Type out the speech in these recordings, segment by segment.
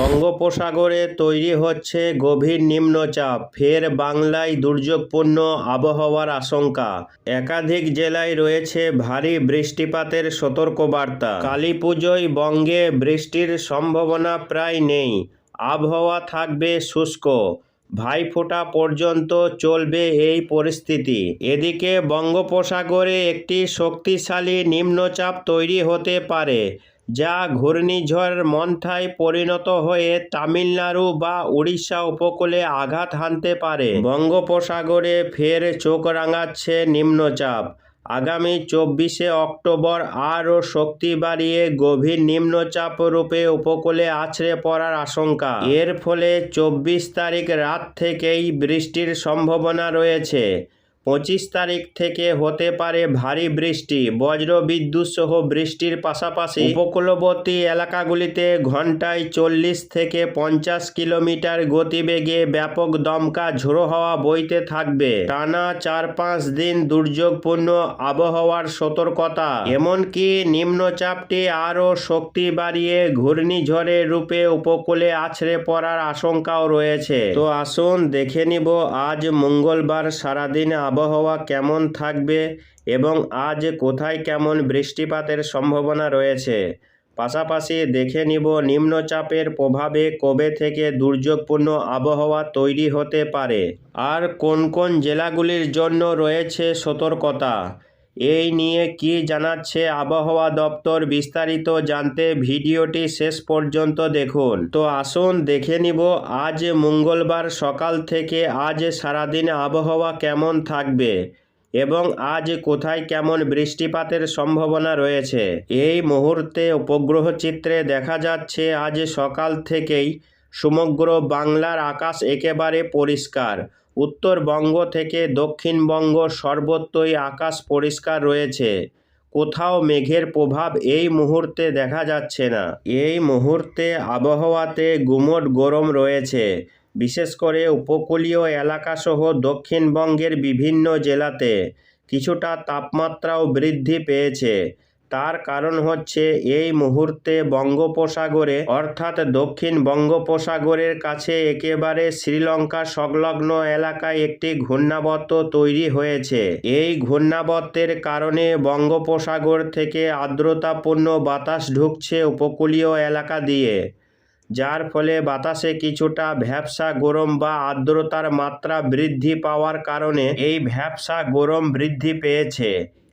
বঙ্গোপসাগরে তৈরি হচ্ছে গভীর নিম্নচাপ, ফের বাংলায় দুর্যোগপূর্ণ আবহাওয়ার আশঙ্কা। একাধিক জেলায় রয়েছে ভারী বৃষ্টিপাতের সতর্কবার্তা। কালী পুজোয় বঙ্গে বৃষ্টির সম্ভাবনা প্রায় নেই। আবহাওয়া থাকবে শুষ্ক। ভাইফোঁটা পর্যন্ত চলবে এই পরিস্থিতি। এদিকে বঙ্গোপসাগরে একটি শক্তিশালী নিম্নচাপ তৈরি হতে পারে। যা ঘূর্ণিঝড় মন্থায় পরিণত হয়ে তামিলনাড়ু বা উড়িষ্যা উপকূলে আঘাত হানতে পারে। বঙ্গোপসাগরে ফের চোখ রাঙাচ্ছে নিম্নচাপ। আগামী চব্বিশে অক্টোবর আরও শক্তি বাড়িয়ে গভীর নিম্নচাপ রূপে উপকূলে আছড়ে পড়ার আশঙ্কা। এর ফলে চব্বিশ তারিখ রাত থেকেই বৃষ্টির সম্ভাবনা রয়েছে। পঁচিশ তারিখ থেকে হতে পারে ভারী বৃষ্টি। বজ্র বিদ্যুৎ সহ বৃষ্টির পাশাপাশি উপকূলবর্তী এলাকাগুলিতে ঘন্টায় চল্লিশ থেকে পঞ্চাশ কিলোমিটার গতিবেগে ব্যাপক দমকা ঝোড়ো হাওয়া বইতে থাকবে। টানা চার পাঁচ দিন দুর্যোগপূর্ণ আবহাওয়ার সতর্কতা। এমনকি নিম্নচাপটি আরও শক্তি বাড়িয়ে ঘূর্ণিঝড়ের রূপে উপকূলে আছড়ে পড়ার আশঙ্কাও রয়েছে। তো আসুন দেখে নিব, আজ মঙ্গলবার সারাদিন আবহাওয়া কেমন থাকবে এবং আজ কোথায় কেমন বৃষ্টিপাতের সম্ভাবনা রয়েছে? পাশাপাশি দেখে নিব নিম্নচাপের প্রভাবে কবে থেকে দুর্যোগপূর্ণ আবহাওয়া তৈরি হতে পারে। আর কোন কোন জেলাগুলির জন্য রয়েছে সতর্কতা? এই নিয়ে কি জানাচ্ছে আবহাওয়া দপ্তর বিস্তারিত জানতে ভিডিওটি শেষ পর্যন্ত দেখুন। তো আসুন দেখে নিব, আজ মঙ্গলবার সকাল থেকে আজ সারাদিন আবহাওয়া কেমন থাকবে এবং আজ কোথায় কেমন বৃষ্টিপাতের সম্ভাবনা রয়েছে? এই মুহূর্তে উপগ্রহ চিত্রে দেখা যাচ্ছে আজ সকাল থেকেই সমগ্র বাংলার আকাশ একেবারে পরিষ্কার। উত্তরবঙ্গ থেকে দক্ষিণবঙ্গ সর্বত্রই আকাশ পরিষ্কার রয়েছে। কোথাও মেঘের প্রভাব এই মুহূর্তে দেখা যাচ্ছে না। এই মুহূর্তে আবহাওয়াতে গুমট গরম রয়েছে। বিশেষ করে উপকূলীয় এলাকাসহ দক্ষিণবঙ্গের বিভিন্ন জেলাতে কিছুটা তাপমাত্রাও বৃদ্ধি পেয়েছে। তার কারণ হচ্ছে এই মুহূর্তে বঙ্গোপসাগরে, অর্থাৎ দক্ষিণ বঙ্গোপসাগরের কাছে একেবারে শ্রীলঙ্কা সংলগ্ন এলাকায় একটি ঘূর্ণাবর্ত তৈরি হয়েছে। এই ঘূর্ণাবর্তের কারণে বঙ্গোপসাগর থেকে আর্দ্রতাপূর্ণ বাতাস ঢুকছে উপকূলীয় এলাকা দিয়ে, যার ফলে বাতাসে কিছুটা ভ্যাবসা গরম বা আর্দ্রতার মাত্রা বৃদ্ধি পাওয়ার কারণে এই ভ্যাবসা গরম বৃদ্ধি পেয়েছে।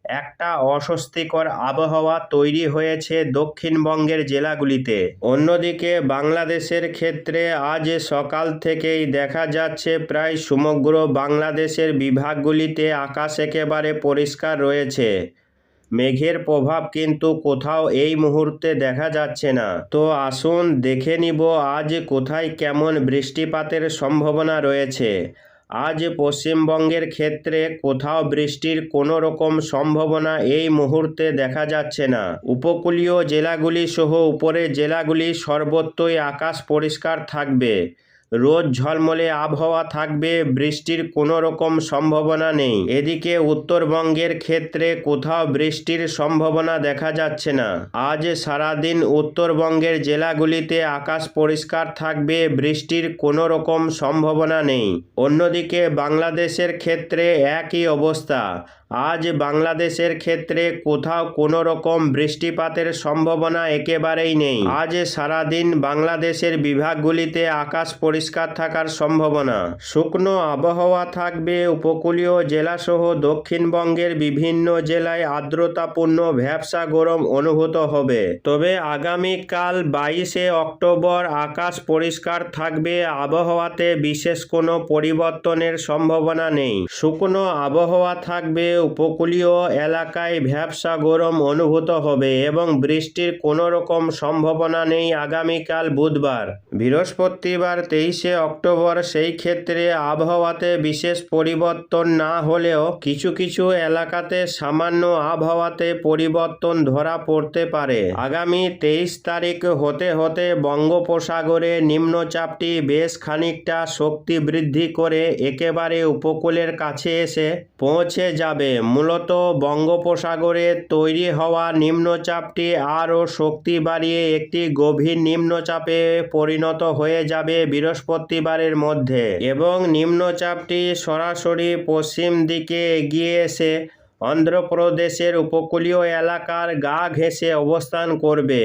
একটা অস্বস্তিকর আবহাওয়া তৈরি হয়েছে দক্ষিণবঙ্গের জেলাগুলিতে। অন্যদিকে বাংলাদেশের ক্ষেত্রে আজ সকাল থেকেই দেখা যাচ্ছে প্রায় সমগ্র বাংলাদেশের বিভাগগুলিতে আকাশ একেবারে পরিষ্কার রয়েছে। মেঘের প্রভাব কিন্তু কোথাও এই মুহূর্তে দেখা যাচ্ছে না। তো আসুন দেখে নিব আজ কোথায় কেমন বৃষ্টিপাতের সম্ভাবনা রয়েছে। আজ পশ্চিমবঙ্গের ক্ষেত্রে কোথাও বৃষ্টির কোনো রকম সম্ভাবনা এই মুহূর্তে দেখা যাচ্ছে না। উপকূলীয় জেলাগুলি সহ উপরের জেলাগুলি সর্বত্রই আকাশ পরিষ্কার থাকবে। রোদ ঝলমলে আবহাওয়া থাকবে, বৃষ্টির কোনো রকম সম্ভাবনা নেই। এদিকে উত্তরবঙ্গের ক্ষেত্রে কোথাও বৃষ্টির সম্ভাবনা দেখা যাচ্ছে না। আজ সারাদিন উত্তরবঙ্গের জেলাগুলিতে আকাশ পরিষ্কার থাকবে, বৃষ্টির কোনো রকম সম্ভাবনা নেই। অন্যদিকে বাংলাদেশের ক্ষেত্রে একই অবস্থা। আজ বাংলাদেশের ক্ষেত্রে কোথাও কোনো রকম বৃষ্টিপাতের সম্ভাবনা একেবারেই নেই। আজ সারাদিন বাংলাদেশের বিভাগগুলিতে আকাশ পরিষ্কার থাকার সম্ভাবনা। শুকনো আবহাওয়া থাকবে, উপকূলীয় জেলাসহ দক্ষিণবঙ্গের বিভিন্ন জেলায় আর্দ্রতাপূর্ণ ভ্যাবসা গরম অনুভূত হবে। তবে আগামীকাল বাইশে অক্টোবর আকাশ পরিষ্কার থাকবে, আবহাওয়াতে বিশেষ কোনো পরিবর্তনের সম্ভাবনা নেই। শুকনো আবহাওয়া থাকবে উপকূলীয় এলাকায় ভ্যাবসা গরম অনুভূত হবে এবং বৃষ্টির কোনো রকম সম্ভাবনা নেই আগামীকাল বুধবার। বৃহস্পতিবার তেইশে অক্টোবর সেই ক্ষেত্রে আবহাওয়াতে বিশেষ পরিবর্তন না হলেও কিছু কিছু এলাকাতে সামান্য আবহাওয়াতে পরিবর্তন ধরা পড়তে পারে। আগামী তেইশ তারিখ হতে হতে বঙ্গোপসাগরে নিম্নচাপটি বেশ খানিকটা শক্তি বৃদ্ধি করে একেবারে উপকূলের কাছে এসে পৌঁছে যাবে। যাবে মূলত বঙ্গোপসাগরে তৈরি হওয়া নিম্নচাপটি আরও শক্তি বাড়িয়ে একটি গভীর নিম্নচাপে পরিণত হয়ে যাবে বৃহস্পতিবারের মধ্যে এবং নিম্নচাপটি সরাসরি পশ্চিম দিকে এগিয়ে এসে অন্ধ্রপ্রদেশের উপকূলীয় এলাকার গা ঘেঁষে অবস্থান করবে।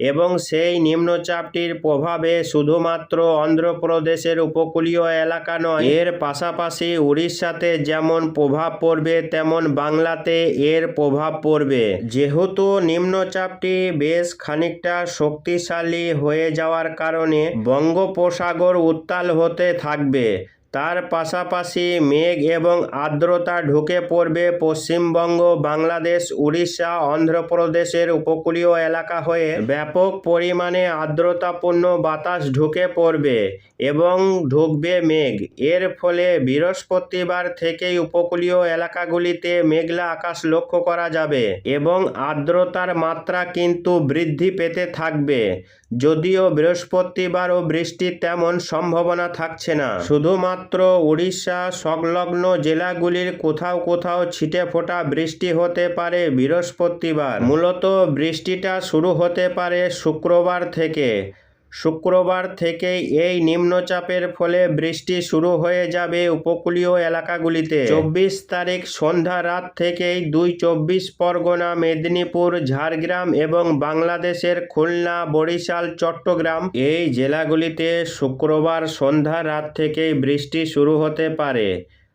এবং সেই নিম্নচাপটির প্রভাবে শুধুমাত্র অন্ধ্রপ্রদেশের উপকূলীয় এলাকা নয়, এর পাশাপাশি উড়িষ্যাতে যেমন প্রভাব পড়বে, তেমন বাংলাতে এর প্রভাব পড়বে। যেহেতু নিম্নচাপটি বেশ খানিকটা শক্তিশালী হয়ে যাওয়ার কারণে বঙ্গোপসাগর উত্তাল হতে থাকবে তার পাশাপাশি মেঘ এবং আর্দ্রতা ঢুকে পড়বে পশ্চিমবঙ্গ, বাংলাদেশ, উড়িষ্যা, অন্ধ্রপ্রদেশের উপকূলীয় এলাকা হয়ে ব্যাপক পরিমাণে আর্দ্রতাপূর্ণ বাতাস ঢুকে পড়বে এবং ঢুকবে মেঘ। এর ফলে বৃহস্পতিবার থেকেই উপকূলীয় এলাকাগুলিতে মেঘলা আকাশ লক্ষ্য করা যাবে এবং আর্দ্রতার মাত্রা কিন্তু বৃদ্ধি পেতে থাকবে। যদিও বৃহস্পতিবারও বৃষ্টির তেমন সম্ভাবনা থাকছে না। শুধুমাত্র উড়িষ্যা সংলগ্ন জেলাগুলির কোথাও কোথাও ছিটে ফোটা বৃষ্টি হতে পারে বৃহস্পতিবার। মূলত বৃষ্টিটা শুরু হতে পারে শুক্রবার থেকে। শুক্রবার থেকেই এই নিম্নচাপের ফলে বৃষ্টি শুরু হয়ে যাবে উপকূলীয় এলাকাগুলিতে। চব্বিশ তারিখ সন্ধ্যা রাত থেকেই দুই চব্বিশ পরগনা, মেদিনীপুর, ঝাড়গ্রাম এবং বাংলাদেশের খুলনা, বরিশাল, চট্টগ্রাম এই জেলাগুলিতে শুক্রবার সন্ধ্যা রাত থেকেই বৃষ্টি শুরু হতে পারে।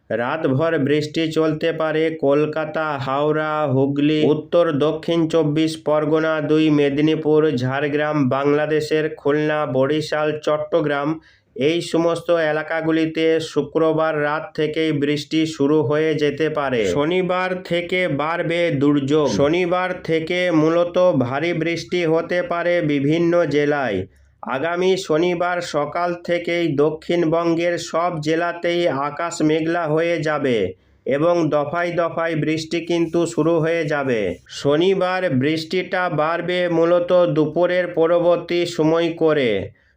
রাতভর বৃষ্টি চলতে পারে কলকাতা, হাওড়া, হুগলি, উত্তর, দক্ষিণ চব্বিশ পরগনা দুই, মেদিনীপুর, ঝাড়গ্রাম, বাংলাদেশের খুলনা, বরিশাল, চট্টগ্রাম এই সমস্ত এলাকাগুলিতে শুক্রবার রাত থেকেই বৃষ্টি শুরু হয়ে যেতে পারে। শনিবার থেকে বাড়বে দুর্যোগ। শনিবার থেকে মূলত ভারী বৃষ্টি হতে পারে বিভিন্ন জেলায়। আগামী শনিবার সকাল থেকেই দক্ষিণবঙ্গের সব জেলাতেই আকাশ মেঘলা হয়ে যাবে এবং দফায় দফায় বৃষ্টি কিন্তু শুরু হয়ে যাবে। শনিবার বৃষ্টিটা বাড়বে মূলত দুপুরের পরবর্তী সময় করে।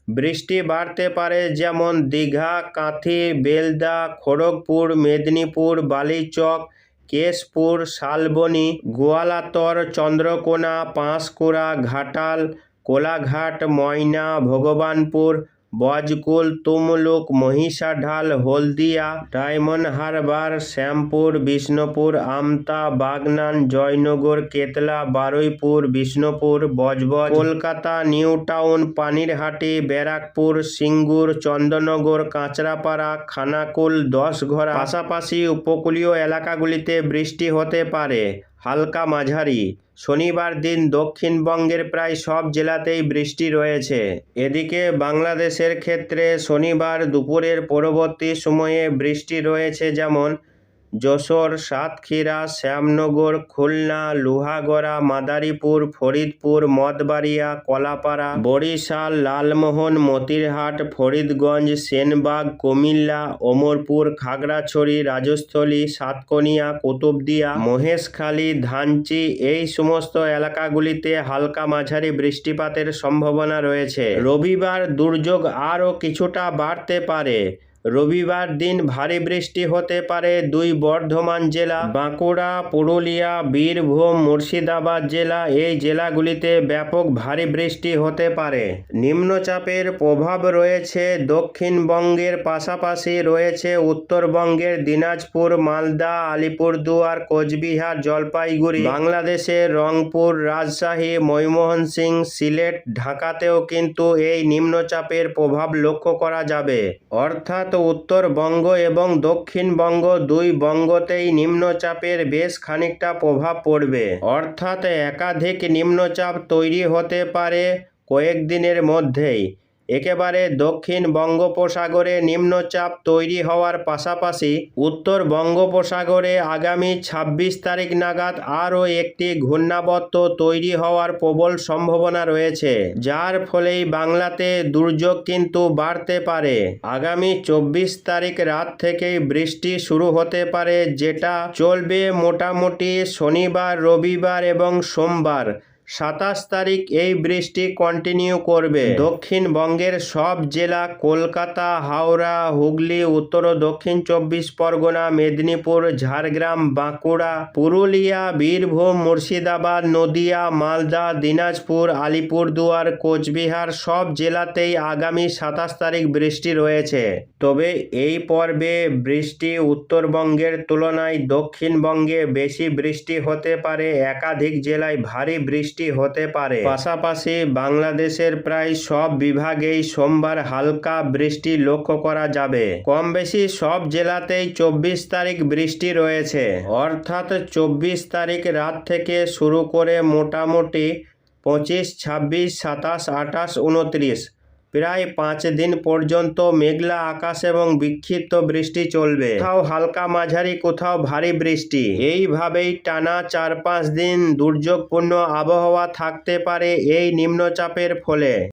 বৃষ্টি বাড়তে পারে যেমন Digha, Kanthi, Belda, Kharagpur, Medinipur, Balichak, Keshpur, Salboni, Goaltore, Chandrakona, Panskura, Ghatal Kolaghat, Moyna, Bhagabanpur, Bajkul, Tamluk, Mahishadal, Haldia diamond Harbour Shyampur, Bishnupur, Amta, Bagnan, Joynagar, Ketla, Baruipur, Bishnupur, Budge Budge, Kolkata, new town, Panihati, Barrackpore, Singur, Chandannagar, Kanchrapara, Khanakul, Dashghara. পাশাপাশি উপকূলীয় এলাকাগুলিতে বৃষ্টি হতে পারে। হালকা মাঝারি। শনিবার দিন দক্ষিণবঙ্গের প্রায় সব জেলাতেই বৃষ্টি রয়েছে। এদিকে বাংলাদেশের ক্ষেত্রে শনিবার দুপুরের পরবর্তী সময়ে বৃষ্টি রয়েছে যেমন যশোর, সাতক্ষীরা, শ্যামনগর, খুলনা, লোহাগড়া, মাদারীপুর, ফরিদপুর মঠবাড়িয়া কলাপাড়া, বরিশাল, লালমোহন, মতিরহাট, ফরিদগঞ্জ, সেনবাগ, কুমিল্লা ওমরপুর খাগড়াছড়ি, রাজস্থলী, সাতকনিয়া, কুতুবদিয়া, মহেশখালী, ধানচি এই সমস্ত এলাকাগুলিতে হালকা মাঝারি বৃষ্টিপাতের সম্ভাবনা রয়েছে। রবিবার দুর্যোগ আরও কিছুটা বাড়তে পারে। রবিবার দিন ভারী বৃষ্টি হতে পারে দুই বর্ধমান জেলা, বাঁকুড়া, পুরুলিয়া, বীরভূম, মুর্শিদাবাদ জেলা। এই জেলাগুলিতে ব্যাপক ভারী বৃষ্টি হতে পারে। নিম্নচাপের প্রভাব রয়েছে দক্ষিণবঙ্গের পাশাপাশি রয়েছে উত্তরবঙ্গের দিনাজপুর, মালদা, আলিপুরদুয়ার, কোচবিহার, জলপাইগুড়ি, বাংলাদেশের রংপুর, রাজশাহী ময়মনসিং সিলেট, ঢাকাতেও কিন্তু এই নিম্নচাপের প্রভাব লক্ষ্য করা যাবে। অর্থাৎ উত্তরবঙ্গ এবং দক্ষিণবঙ্গ দুই বঙ্গতেই নিম্নচাপের বেশ খানিকটা প্রভাব পড়বে। অর্থাৎ একাধিক নিম্নচাপ তৈরি হতে পারে কয়েকদিনের মধ্যেই। একেবারে দক্ষিণ বঙ্গোপসাগরে নিম্নচাপ তৈরি হওয়ার পাশাপাশি উত্তর বঙ্গোপসাগরে আগামী ছাব্বিশ তারিখ নাগাদ আরও একটি ঘূর্ণাবর্ত তৈরি হওয়ার প্রবল সম্ভাবনা রয়েছে, যার ফলেই বাংলাতে দুর্যোগ কিন্তু বাড়তে পারে। আগামী চব্বিশ তারিখ রাত থেকেই বৃষ্টি শুরু হতে পারে, যেটা চলবে মোটামুটি শনিবার, রবিবার এবং সোমবার। সাতাশ তারিখ এই বৃষ্টি কন্টিনিউ করবে। দক্ষিণবঙ্গের সব জেলা কলকাতা, হাওড়া, হুগলি, উত্তর ও দক্ষিণ চব্বিশ পরগনা, মেদিনীপুর, ঝাড়গ্রাম, বাঁকুড়া, পুরুলিয়া, বীরভূম, মুর্শিদাবাদ, নদিয়া, মালদা, দিনাজপুর, আলিপুরদুয়ার, কোচবিহার সব জেলাতেই আগামী সাতাশ তারিখ বৃষ্টি রয়েছে। তবে এই পর্বে বৃষ্টি উত্তরবঙ্গের তুলনায় দক্ষিণবঙ্গে বেশি বৃষ্টি হতে পারে। একাধিক জেলায় ভারী বৃষ্টি হতে পারে। পাশাপাশি বাংলাদেশের প্রায় সব বিভাগেই সোমবার হালকা বৃষ্টি লক্ষ্য করা যাবে। কম বেশি সব জেলাতেই চব্বিশ তারিখ বৃষ্টি রয়েছে। অর্থাৎ চব্বিশ তারিখ রাত থেকে শুরু করে মোটামুটি পঁচিশ, ছাব্বিশ, সাতাশ, আঠাশ, উনত্রিশ প্রায় পাঁচ দিন পর্যন্ত মেঘলা আকাশ এবং বিক্ষিপ্ত বৃষ্টি চলবে। কোথাও হালকা মাঝারি, কোথাও ভারী বৃষ্টি। এইভাবেই টানা চার পাঁচ দিন দুর্যোগপূর্ণ আবহাওয়া থাকতে পারে এই নিম্নচাপের ফলে।